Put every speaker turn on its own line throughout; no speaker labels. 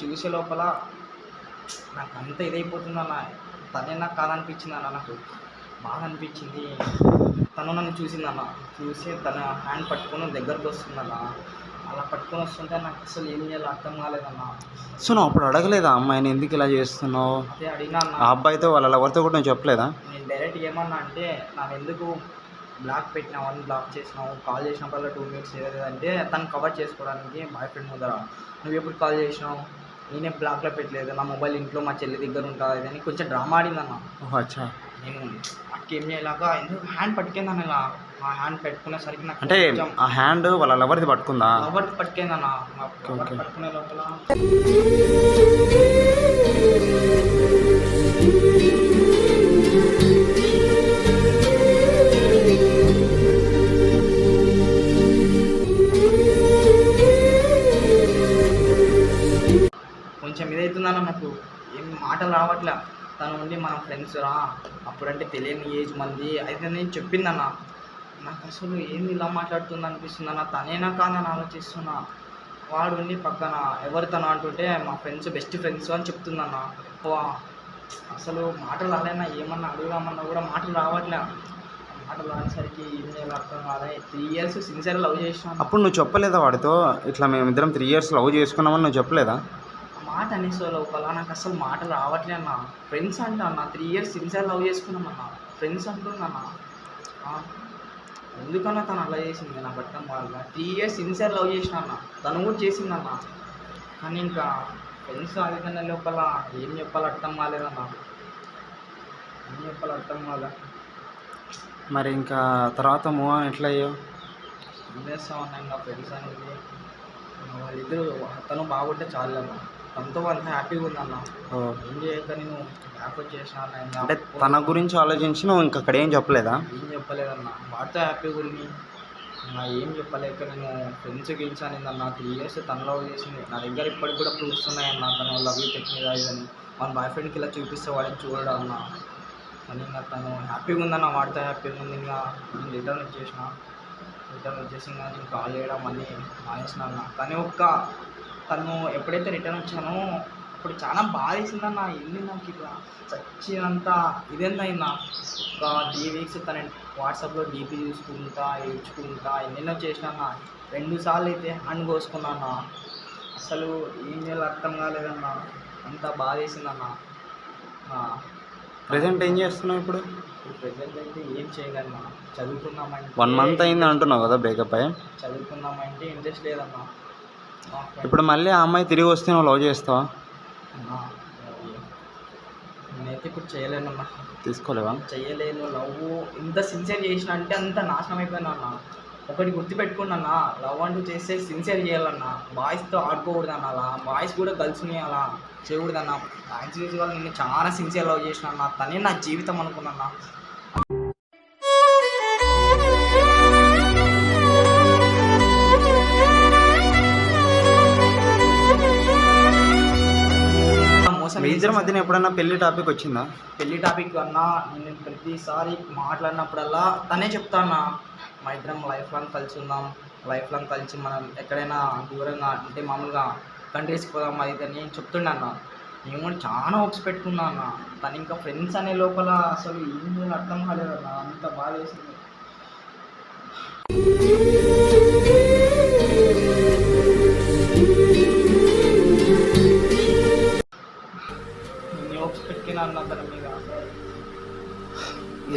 చూసే లోపల నాకు అంత ఇదైపోతుందన్న. తనే నాకు కాదనిపించింది అన్న నాకు. బాగా అనిపించింది తను నన్ను చూసిందన్న. చూసి తన హ్యాండ్ పట్టుకొని దగ్గరకు వస్తుందన్న. అలా పట్టుకొని వస్తుంటే నాకు అసలు ఏం చేయాలో అర్థం కాలేదన్న.
సో నువ్వు అప్పుడు అడగలేదా అమ్మాయిని? ఎందుకు ఇలా చేస్తున్నావు?
అదే అడిగినా
ఆ
అన్న
అబ్బాయితో వాళ్ళ ఎవరితో కూడా నువ్వు చెప్పలేదా?
నేను డైరెక్ట్ ఏమన్నా అంటే నాకు ఎందుకు బ్లాక్ పెట్టినావు? అని బ్లాక్ చేసినావు? కాల్ చేసినప్పుడల్లా టూ మినిట్స్ అంటే తను కవర్ చేసుకోవడానికి బాయ్ ఫ్రెండ్ ముందర. నువ్వు ఎప్పుడు కాల్ చేసినావు? నేనే బ్లాక్లో పెట్టలేదు. నా మొబైల్ ఇంట్లో మా చెల్లి దగ్గర ఉంటుంది అని కొంచెం డ్రామా ఆడిందన్న.
ఓహో అచ్చా.
నేను అక్కేం చేయలేక ఎందుకు హ్యాండ్ పట్టుకుందన్న ఇలా. ఆ హ్యాండ్ పెట్టుకునేసరికి నాకు
అంటే ఆ హ్యాండ్ వాళ్ళ లవర్ది పట్టుకుందా?
లవర్ పట్టుకుందన్న. పట్టుకునే లోపల అట్లా తను ఉండి మన ఫ్రెండ్స్ రా అప్పుడంటే తెలియని ఏజ్ మంది. అయితే నేను చెప్పిందన్న నాకు అసలు ఏంది ఇలా మాట్లాడుతుంది అనిపిస్తుంది అన్న తనేనా కాదని ఆలోచిస్తున్నా. వాడు ఉండి పక్కన ఎవరు తను అంటుంటే మా ఫ్రెండ్స్ బెస్ట్ ఫ్రెండ్స్ అని చెప్తుందన్న. వా అసలు మాటలు రాలేనా? ఏమన్నా అడుగుదామన్నా కూడా మాటలు రావట్లే. మాటలు రానేసరికి ఏం చేయాలి అర్థం కాలే. త్రీ ఇయర్స్ సిన్సియర్ లవ్ చేసినా
అప్పుడు నువ్వు చెప్పలేదా వాడితో? ఇట్లా మేమిద్దరం త్రీ ఇయర్స్ లవ్ చేసుకున్నామని నువ్వు చెప్పలేదా?
మాట అనేసే లోపల నాకు అసలు మాట రావట్లే అన్న. ఫ్రెండ్స్ అంట అన్న. త్రీ ఇయర్స్ సిన్సియర్ లవ్ చేసుకున్నాం అన్న. ఫ్రెండ్స్ అంటున్నా ఎందుకన్నా తను అలా చేసింది? నా బట్టం వాళ్ళ. త్రీ ఇయర్స్ సిన్సియర్ లవ్ చేసిన అన్న. తను కూడా చేసిందన్న కానీ ఇంకా ఫ్రెండ్స్ అదికన్నా లోపల ఏం చెప్పాలో అర్థం కాలేదన్న ఏం చెప్పాలో అర్థం కాలే.
మరి ఇంకా తర్వాత మూవ్ అని ఎట్లా అయ్యావు?
ఏం చేస్తామన్నా ఇంకా ఫ్రెండ్స్ అనేది? వాళ్ళిద్దరు తను బాగుంటే చాలు అన్న. తనతో అంత హ్యాపీగా ఉందన్న. ఏం చేయక నేను బ్యాక్ వచ్చేసిన అన్న ఇంకా
అంటే తన గురించి ఆలోచించి నువ్వు ఇంకా అక్కడ ఏం చెప్పలేదా?
ఏం చెప్పలేదన్న. వాడితో హ్యాపీగా ఉంది నా ఏం చెప్పలేక నేను ఫ్రెండ్స్ గెలిచాను అన్న త్రీ ఇయర్స్ తను లవ్ చేసింది. నా దగ్గర ఇప్పటికి కూడా ప్రూఫ్స్ ఉన్నాయన్న. తను లవ్ టెక్నిక్ ఇదని మన బాయ్ ఫ్రెండ్కి ఇలా చూపిస్తే వాడిని చూడడం అన్న. కానీ ఇంకా తను హ్యాపీగా ఉందన్న. వాడితో హ్యాపీగా ఉంది ఇంకా నేను రిటర్న్ వచ్చేసిన. రిటర్న్ వచ్చేసి ఇంకా నేను కాల్ చేయడం అని మానేసిన అన్న. కానీ ఒక్క తను ఎప్పుడైతే రిటర్న్ వచ్చానో అప్పుడు చాలా బాధ వేసిందన్న ఏంది నాకు ఇట్లా చచ్చినంత ఇదేందైనా? ఒక త్రీ వీక్స్ తన వాట్సాప్లో డీపీ చూసుకుంటా ఏడ్చుకుంటా ఎన్నెన్నో చేసినా రెండు సార్లు అయితే హ్యాండ్ కోసుకున్నా అసలు ఏం చేయాలో అర్థం కాలేదన్న. అంత బాధ వేసిందన్న
ప్రజెంట్ ఏం చేస్తున్నావు ఇప్పుడు?
ప్రజెంట్ అయితే ఏం చేయగలన్నా చదువుకున్నామంటే
వన్ మంత్ అయింది అంటున్నావు కదా బ్రేకప్ అయ్యి?
చదువుకున్నామంటే ఇంట్రెస్ట్ లేదన్నా.
ఇప్పుడు మళ్ళీ ఆ అమ్మాయి తిరిగి వస్తే నువ్వు లవ్ చేస్తావా?
అన్నా, నేనైతే ఇప్పుడు చేయలేనన్నా
తీసుకోలేవా?
చెయ్యలేను లవ్ ఇంత సిన్సియర్ చేసిన అంటే అంత నాశనం అయిపోయినా అన్న. ఒకటి గుర్తుపెట్టుకున్నా లవ్ అంటూ చేస్తే సిన్సియర్ చేయాలన్నా. బాయ్స్తో ఆడుకోకూడదన్న అలా. బాయ్స్ కూడా గర్ల్స్ని అలా చేయకూడదన్న. యూజువల్ నేను చాలా సిన్సియర్ లవ్ చేసిన అన్న. తనే నా జీవితం అనుకున్నా
మీ ఇద్దరి మధ్యన ఎప్పుడన్నా పెళ్ళి టాపిక్ వచ్చిందా?
పెళ్ళి టాపిక్ అన్నా నేను ప్రతిసారి మాట్లాడినప్పుడల్లా తనే చెప్తానా మా ఇద్దరం లైఫ్ లాంగ్ కలిసి ఉందాం లైఫ్ లాంగ్ కలిసి మనం ఎక్కడైనా దూరంగా అంటే మామూలుగా కంట్రీస్కి పోదాం అది నేను అని చెప్తుండే అన్న. నేను కూడా చాలా హోప్స్ పెట్టుకున్నా అన్న. తను ఇంకా ఫ్రెండ్స్ అనే లోపల అసలు ఏం అర్థం కాలేదన్న. అంత బాధ వేసింది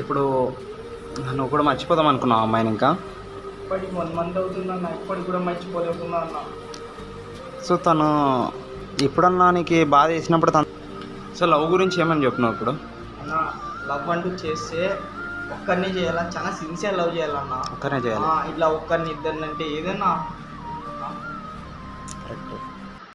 ఇప్పుడు నువ్వు కూడా మర్చిపోదాం అనుకున్నావు అమ్మాయిని ఇంకా?
ఇప్పటికి వన్ మంత్ అవుతుందన్న ఇప్పటికి కూడా మర్చిపోలేకున్నా అన్న.
సో తను ఎప్పుడన్నా నీకు బాధ వేసినప్పుడు తను సో లవ్ గురించి ఏమని చెప్పినావు ఇప్పుడు?
అన్న లవ్ అంటూ చేస్తే ఒక్కరిని చేయాలా? చాలా సిన్సియర్ లవ్ చేయాలన్నా.
ఒక్కనే చేయాలి?
ఇట్లా ఒక్కరిని ఇద్దరిని అంటే ఏదైనా